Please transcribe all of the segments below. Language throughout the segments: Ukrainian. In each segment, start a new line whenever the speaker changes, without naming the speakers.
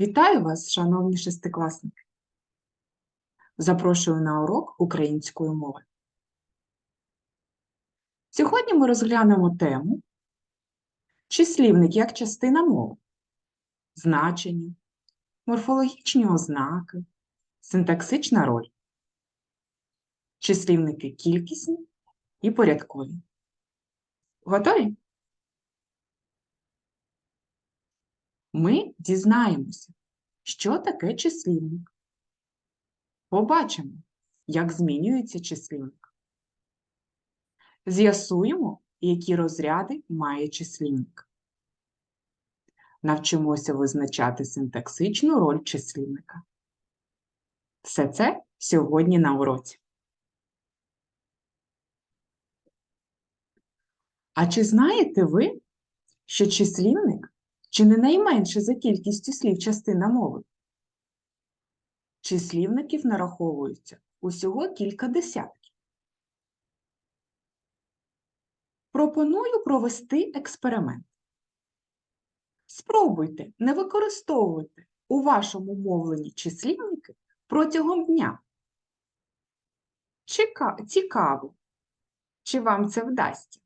Вітаю вас, шановні шестикласники! Запрошую на урок української мови. Сьогодні ми розглянемо тему числівник як частина мови, значення, морфологічні ознаки, синтаксична роль, числівники кількісні і порядкові. Готові? Ми дізнаємося, що таке числівник. Побачимо, як змінюється числівник. З'ясуємо, які розряди має числівник. Навчимося визначати синтаксичну роль числівника. Все це сьогодні на уроці. А чи знаєте ви, що числівник чи не найменше за кількістю слів частина мови? Числівників нараховується усього кілька десятків. Пропоную провести експеримент. Спробуйте не використовувати у вашому мовленні числівники протягом дня. Чека- Цікаво, чи вам це вдасться.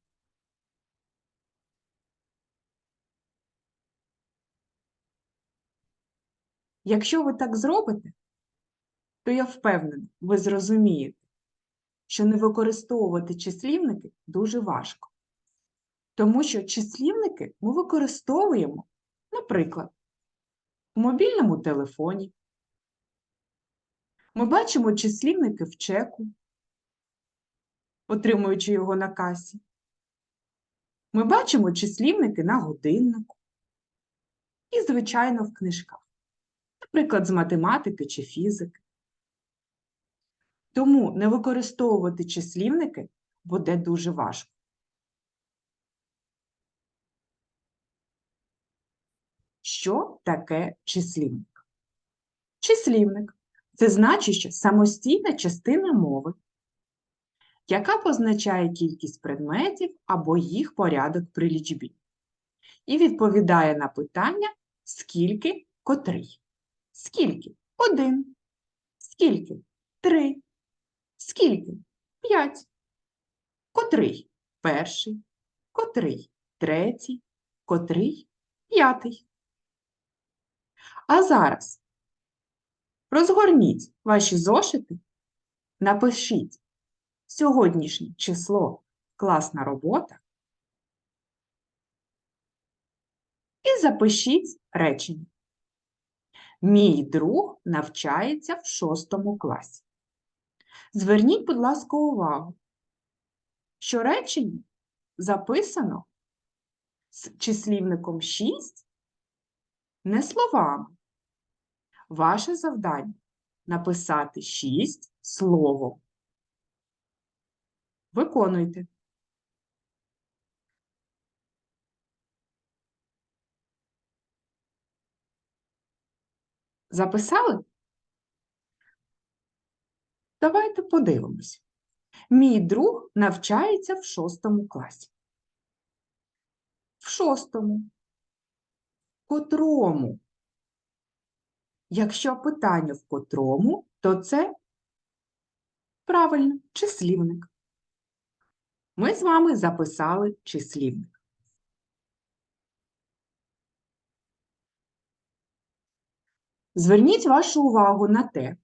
Якщо ви так зробите, то я впевнена, ви зрозумієте, що не використовувати числівники дуже важко. Тому що числівники ми використовуємо, наприклад, у мобільному телефоні. Ми бачимо числівники в чеку, отримуючи його на касі. Ми бачимо числівники на годиннику і, звичайно, в книжках наприклад, з математики чи фізики. Тому не використовувати числівники буде дуже важко. Що таке числівник? Числівник це значуща самостійна частина мови, яка позначає кількість предметів або їх порядок при лічбі, і відповідає на питання, скільки котрий. Скільки? Один. Скільки? Три. Скільки? П'ять. Котрий? Перший. Котрий? Третій. Котрий? П'ятий. А зараз розгорніть ваші зошити, напишіть сьогоднішнє число класна робота і запишіть речення. Мій друг навчається в шостому класі. Зверніть, будь ласка, увагу, що речення записано з числівником 6 не словами. Ваше завдання написати 6 словом. Виконуйте. Записали? Давайте подивимось. Мій друг навчається в шостому класі. В шостому. Котрому? Якщо питання в котрому, то це правильно числівник. Ми з вами записали числівник. Зверніть вашу увагу на те,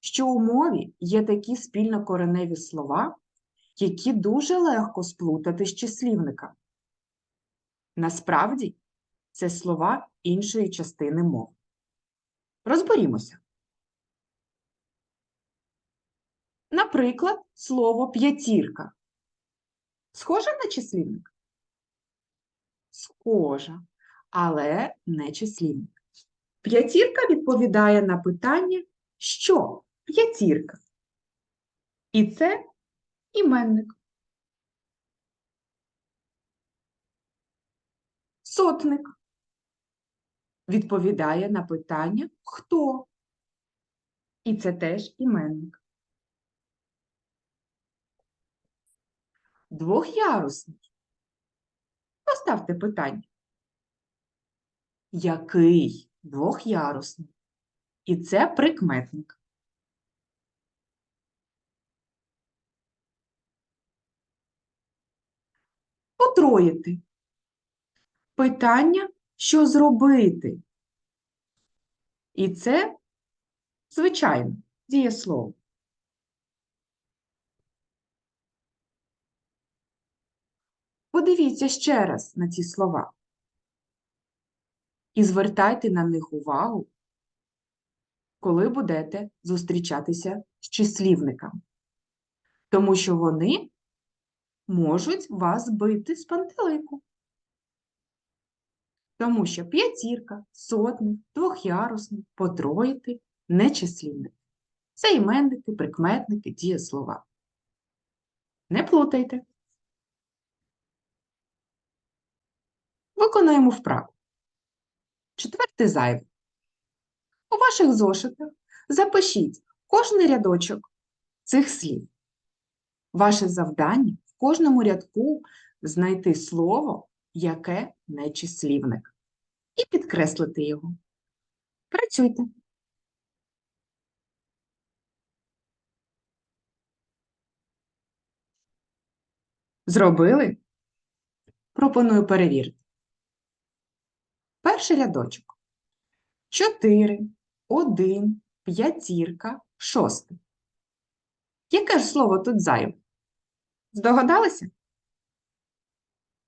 що у мові є такі спільнокореневі слова, які дуже легко сплутати з числівника. Насправді, це слова іншої частини мови. Розберімося. Наприклад, слово п'ятірка. Схоже на числівник? Схоже, але не числівник. П'ятірка відповідає на питання, що п'ятірка. І це іменник. Сотник відповідає на питання хто. І це теж іменник. Двохярусник. Поставте питання. Який двохярусний. І це прикметник. Потроїти. Питання, що зробити. І це, звичайно, дієслово. Подивіться ще раз на ці слова і звертайте на них увагу, коли будете зустрічатися з числівниками, тому що вони можуть вас збити з пантелику. Тому що п'ятірка, сотник, двохярусник, потроїти – не числівники. Це іменники, прикметники, дієслова. Не плутайте. Виконуємо вправу. Четвертий зайвий. У ваших зошитах запишіть кожний рядочок цих слів. Ваше завдання в кожному рядку знайти слово, яке не числівник, і підкреслити його. Працюйте. Зробили? Пропоную перевірити. Перший рядочок. 4, 1, п'ятірка, шостий. Яке ж слово тут зайве? Здогадалися?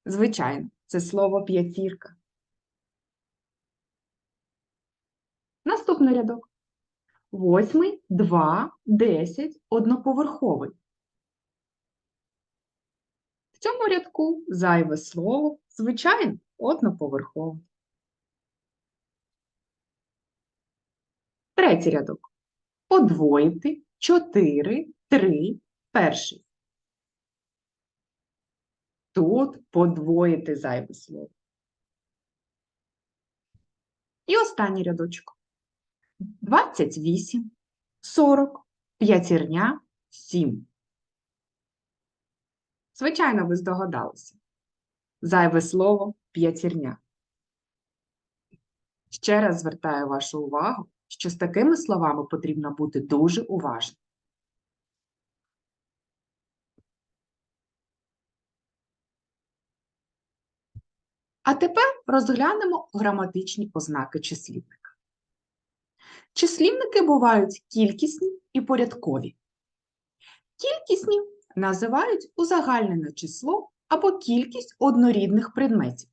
Звичайно, це слово п'ятірка. Наступний рядок. Восьмий, два, десять, одноповерховий. В цьому рядку зайве слово, звичайно, одноповерховий. Третій рядок. Подвоїти, чотири, три, перший. Тут подвоїти зайве слово. І останній рядочок. 28, 40, п'ятірня, 7. Звичайно, ви здогадалися. Зайве слово п'ятірня. Ще раз звертаю вашу увагу, що з такими словами потрібно бути дуже уважним. А тепер розглянемо граматичні ознаки числівника. Числівники бувають кількісні і порядкові. Кількісні називають узагальнене число або кількість однорідних предметів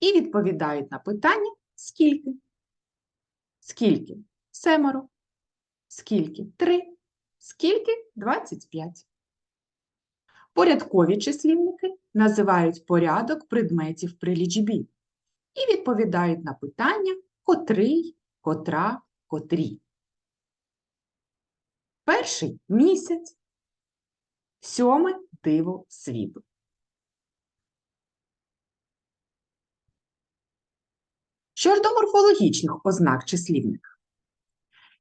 і відповідають на питання скільки. Скільки? Семеро. Скільки? Три. Скільки? 25. Порядкові числівники називають порядок предметів при лічбі і відповідають на питання котрий, котра, котрі. Перший місяць. Сьоме диво світу. Що ж до морфологічних ознак числівника?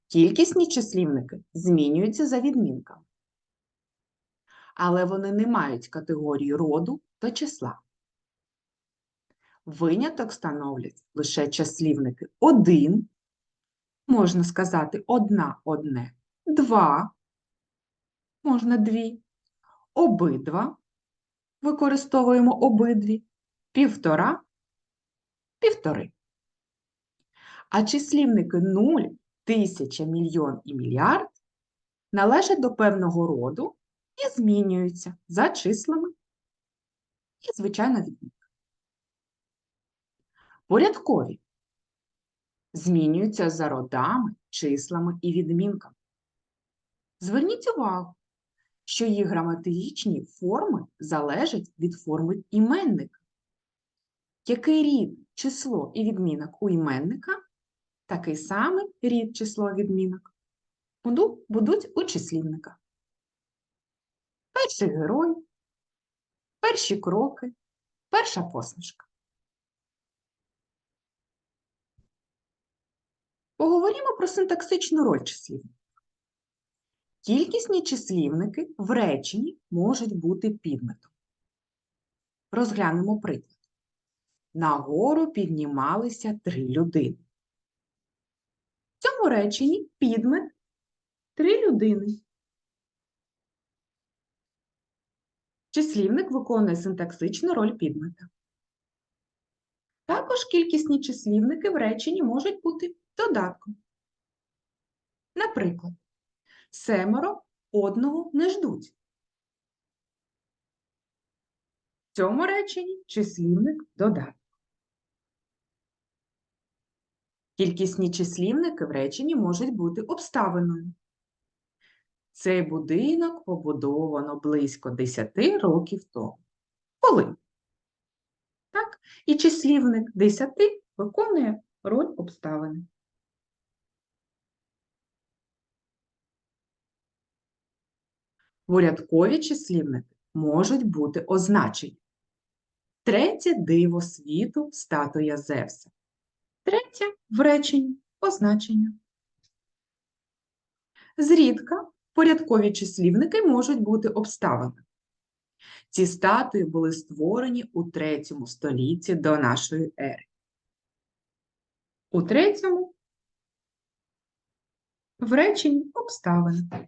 Кількісні числівники змінюються за відмінками, але вони не мають категорії роду та числа. Виняток становлять лише числівники один, можна сказати одна одне, два, можна дві, обидва, використовуємо обидві, півтора, півтори. А числівники 0, тисяча, мільйон і мільярд належать до певного роду і змінюються за числами і, звичайно, відмінка. Порядкові змінюються за родами, числами і відмінками. Зверніть увагу, що їх граматичні форми залежать від форми іменника. Який рід, число і відмінок у іменника, такий самий рід, число, відмінок будуть у числівника. Перший герой, перші кроки, перша посмішка. Поговоримо про синтаксичну роль числівника. Кількісні числівники в реченні можуть бути підметом. Розглянемо приклад. Нагору піднімалися три людини. Цьому реченні підмет три людини. Числівник виконує синтаксичну роль підмета. Також кількісні числівники в реченні можуть бути додатком. Наприклад, семеро одного не ждуть. В цьому реченні числівник додаток. Кількісні числівники в реченні можуть бути обставиною. Цей будинок побудовано близько 10 років тому. Коли? Так, і числівник 10 виконує роль обставини. Порядкові числівники можуть бути означені. Третє диво світу статуя Зевса. Третє в реченні означення. Зрідка порядкові числівники можуть бути обставини. Ці статуї були створені у третьому столітті до нашої ери. У третьому в реченні обставини.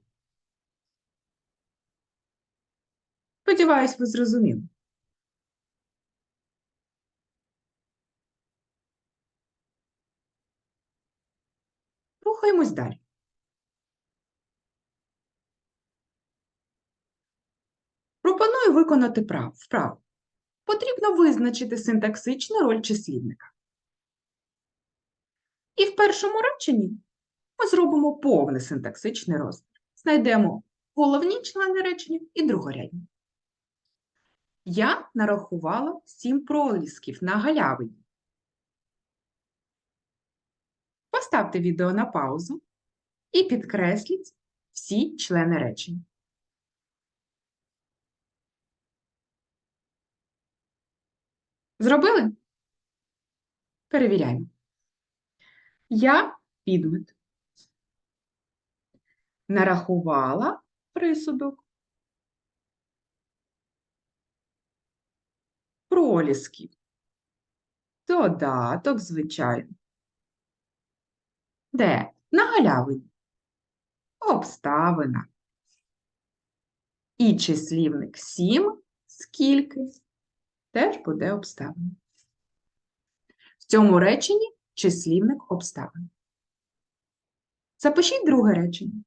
Сподіваюсь, ви зрозуміли. Рухаємось далі. Пропоную виконати прав- вправу. Потрібно визначити синтаксичну роль числівника. І в першому реченні ми зробимо повний синтаксичний розбір. Знайдемо головні члени речення і другорядні. Я нарахувала сім пролісків на галявині. Поставте відео на паузу і підкресліть всі члени речення. Зробили? Перевіряємо. Я підмет. Нарахувала присудок. Пролісків. Додаток, звичайно. Де? На галявині. Обставина. І числівник 7 скільки теж буде обставина. В цьому реченні числівник обставин. Запишіть друге речення.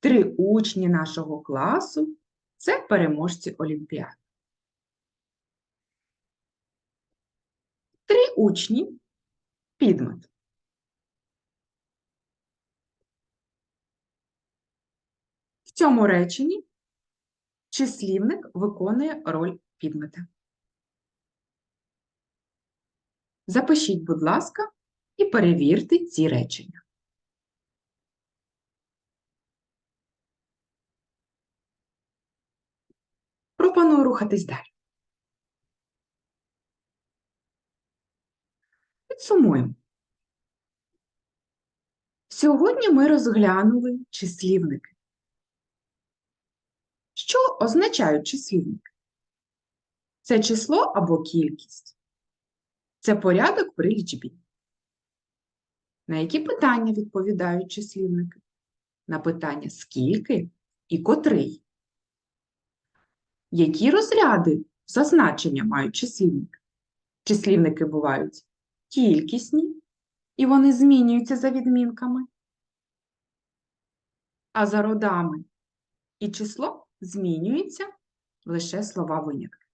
Три учні нашого класу це переможці Олімпіади. Три учні підмет. В цьому реченні числівник виконує роль підмета. Запишіть, будь ласка, і перевірте ці речення. Пропоную рухатись далі. Підсумуємо. Сьогодні ми розглянули числівники. Що означають числівники? Це число або кількість. Це порядок при лічбі. На які питання відповідають числівники? На питання скільки і котрий. Які розряди зазначення мають числівники? Числівники бувають кількісні, і вони змінюються за відмінками. А за родами і число змінюється лише слова винятки.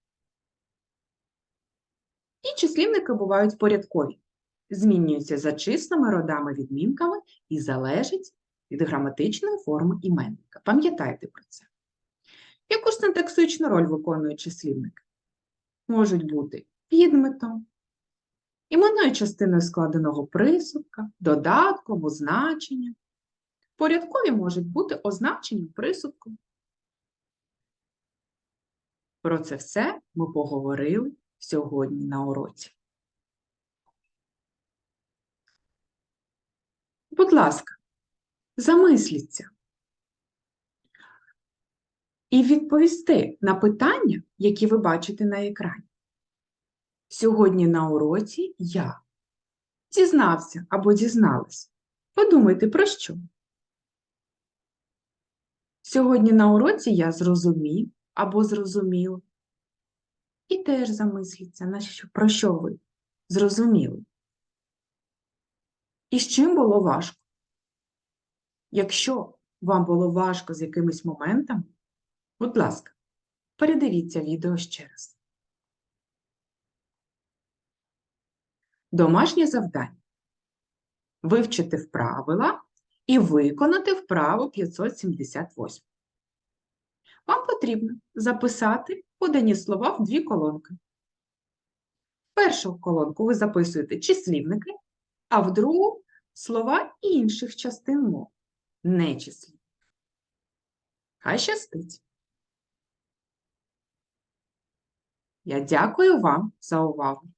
І числівники бувають порядкові, змінюються за числами, родами, відмінками і залежать від граматичної форми іменника. Пам'ятайте про це. Яку ж синтаксичну роль виконують числівники? Можуть бути підметом, іменною частиною складеного присудка, додатком, означенням. Порядкові можуть бути означенням присудком. Про це все ми поговорили сьогодні на уроці. Будь ласка, замисліться і відповісти на питання, які ви бачите на екрані. Сьогодні на уроці я дізнався або дізналась Подумайте про що? Сьогодні на уроці я зрозумів або зрозуміла. І теж замисліться, на що, про що ви зрозуміли. І з чим було важко? Якщо вам було важко з якимись моментами, будь ласка, передивіться відео ще раз. Домашнє завдання. Вивчити вправила і виконати вправу 578. Вам потрібно записати подані слова в дві колонки. В першу колонку ви записуєте числівники, а в другу слова інших частин мов, не числівники. Хай щастить! Я дякую вам за увагу.